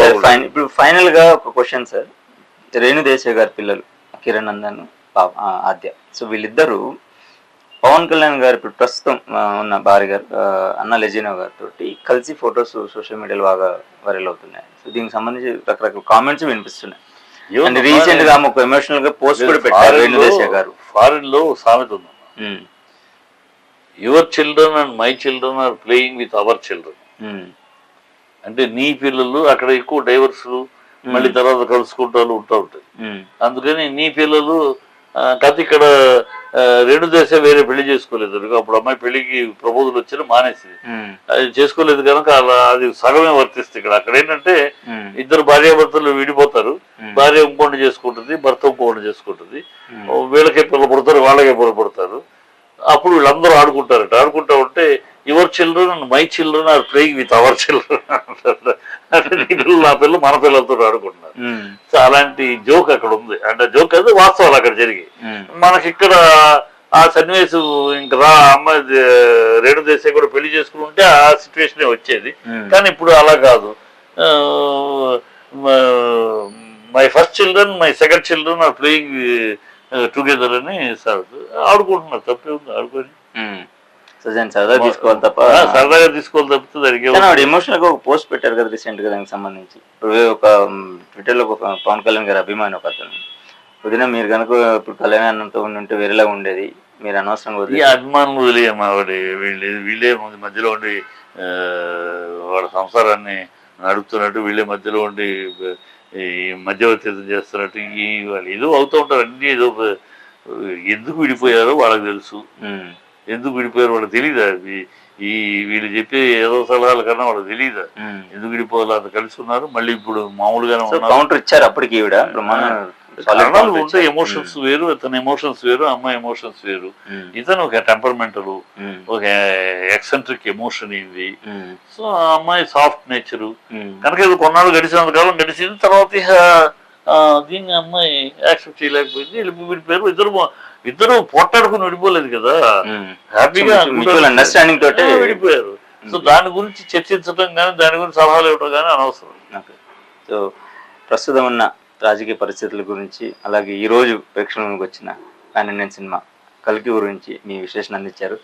Sir ఇప్పుడు ఫైనల్గా ఒక క్వశ్చన్ సార్ రేణు దేశాయ్ గారి పిల్లలు కిరణ్ నందన్ ఆ, ఆద్య. సో వీళ్ళిద్దరూ పవన్ కళ్యాణ్ గారు ఇప్పుడు ప్రస్తుతం ఉన్న భార్య గారు అన్న లెజినో గారితో కలిసి ఫొటోస్ సోషల్ మీడియాలో బాగా వైరల్ అవుతున్నాయి. సో దీనికి సంబంధించి రకరకాల కామెంట్స్ వినిపిస్తున్నాయి. అండ్ రీసెంట్గా ఆమె ఒక ఎమోషనల్గా పోస్ట్ కూడా పెట్టారు రేణు దేశాయ్ గారు. ఫారిన్లో సామెత ఉంది. Your children and my children are playing with our children అంటే నీ పిల్లలు అక్కడ ఎక్కువ డైవర్స్ మళ్ళీ తర్వాత కలుసుకుంటారు ఉంటా ఉంటాయి అందుకని నీ పిల్లలు కాకపోతే ఇక్కడ రెండు దేశం వేరే పెళ్ళి చేసుకోలేదు. అప్పుడు అమ్మాయి పెళ్ళికి ప్రపోజల్ వచ్చిన మానేసింది ఉమ్, అది చేసుకోలేదు కనుక అలా అది సగమే వర్తిస్తుంది ఇక్కడ. అక్కడ ఏంటంటే ఇద్దరు భార్యాభర్తలు విడిపోతారు. భార్య ఇంకోటి చేసుకుంటుంది భర్త ఇంకోటి చేసుకుంటుంది. వీళ్ళకే పిల్లలు పుడతారు వాళ్ళకే పిల్లలు పుడతారు. అప్పుడు వీళ్ళందరూ ఆడుకుంటారట. ఆడుకుంటా ఉంటే your children and my children are playing with our children అంటే నీ పిల్లలు నా పిల్లలు మన పిల్లలతో ఆడుకుంటున్నారు. సో అలాంటి జోక్ అక్కడ ఉంది. అంటే జోక్ అది వాస్తవాలు అక్కడ జరిగి ఉమ్, మనకి ఇక్కడ ఆ సన్నివేశం ఇంక రా అమ్మాయి రేణు దేశాయ్ కూడా పెళ్ళి చేసుకుని ఉంటే ఆ సిచ్యువేషన్ వచ్చేది. ఉమ్. కానీ ఇప్పుడు అలా కాదు. My first children my second children are playing together అని సార్ ఆడుకుంటున్నారు. తప్పే ఉంది ఆడుకొని. సరదా తీసుకోవాలి తప్ప సరదాగా తీసుకోవాలి తప్పితే దానికి ఎమోషనల్గా ఒక పోస్ట్ పెట్టారు కదా రీసెంట్గా దానికి సంబంధించి. ఇప్పుడు ఒక ట్విట్టర్లో ఒక పవన్ కళ్యాణ్ గారి అభిమాని ఒక అతను. వదిన మీరు కనుక ఇప్పుడు కళ్యాణ్ అన్నంతో ఉండి ఉంటే వేరేలా ఉండేది మీరు అనవసరంగా ఈ వదిలి అభిమానులు వదిలేయమ్మా వీళ్ళు వీళ్ళే మధ్యలో ఉండి వాళ్ళ సంసారాన్ని నడుపుతున్నట్టు వీళ్ళే మధ్యలో ఉండి ఈ మధ్యవర్తిత్వం చేస్తున్నట్టు ఈ వాళ్ళు ఏదో అవుతూ ఉంటారు అన్ని ఏదో ఎందుకు విడిపోయారో వాళ్ళకి తెలుసు. ఎందుకు విడిపోయారో వాళ్ళకి తెలియదా ఈ- వీళ్ళు చెప్పే ఏదో సలహాల కన్నా వాళ్ళకి తెలియదా. ఎందుకు విడిపోవాలో అంత కలిసి ఉన్నారు. మళ్ళీ ఇప్పుడు మామూలుగానే ఉన్నారు. కౌంటర్ ఇచ్చారు అప్పటికి ఈవిడ కారణాలు. ఎమోషన్స్ వేరు అతని ఎమోషన్స్ వేరు అమ్మాయి ఎమోషన్స్ వేరు. ఇతను ఒక టెంపర్మెంటల్ ఒక ఎక్సెంట్రిక్ ఎమోషన్ ఇది సో అమ్మాయి సాఫ్ట్ నేచరు కనుక ఇది కొన్నాళ్ళు గడిచినంత కాలం గడిచింది తర్వాత దీన్ని అమ్మాయి యాక్సెప్ట్ చేయలేకపోయింది. వెళ్ళి విడిపోయారు ఇద్దరు ఇద్దరు పోట్లాడుకుని విడిపోలేదు కదా. హ్యాపీగా understanding తోటే విడిపోయారు సో దాని గురించి చర్చించడం కానీ దాని గురించి సలహాలు ఇవ్వడం కానీ అనవసరం. సో ప్రస్తుతం ఉన్న రాజకీయ పరిస్థితుల గురించి అలాగే ఈ రోజు ప్రేక్షకులకు వచ్చిన ఇండియన్ సినిమా కల్కి గురించి మీ విశ్లేషణ అందించారు.